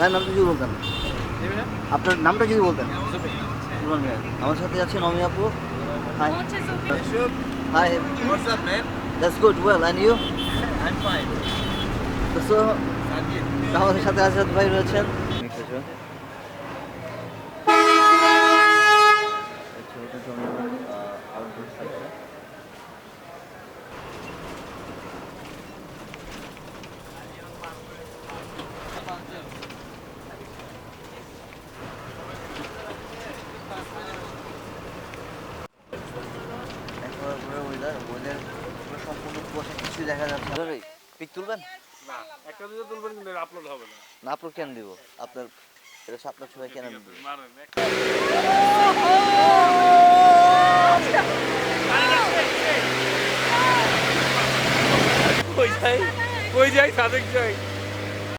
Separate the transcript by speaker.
Speaker 1: ভাইয়ের নামটা যদি বলতেন। আপনার নামটা যদি বলতেন। ভাই আমার সাথে আছে নমি আপু। Hi hi
Speaker 2: What's up, man?
Speaker 1: Good well and you
Speaker 2: I'm fine.
Speaker 1: So
Speaker 2: Sanjit.
Speaker 1: আমাদের সাথে আজাদ ভাই রয়েছেন। কিছুই দেখা যাচ্ছে। না পিক তুলবেন?
Speaker 3: না একটা দুটো তুলবেন কিন্তু আপলোড হবে না।
Speaker 1: না আপনার কেন দিব? আপনার এটা আপনার সবাই কেন
Speaker 3: কই যাই? কই যাই সাদেক যাই?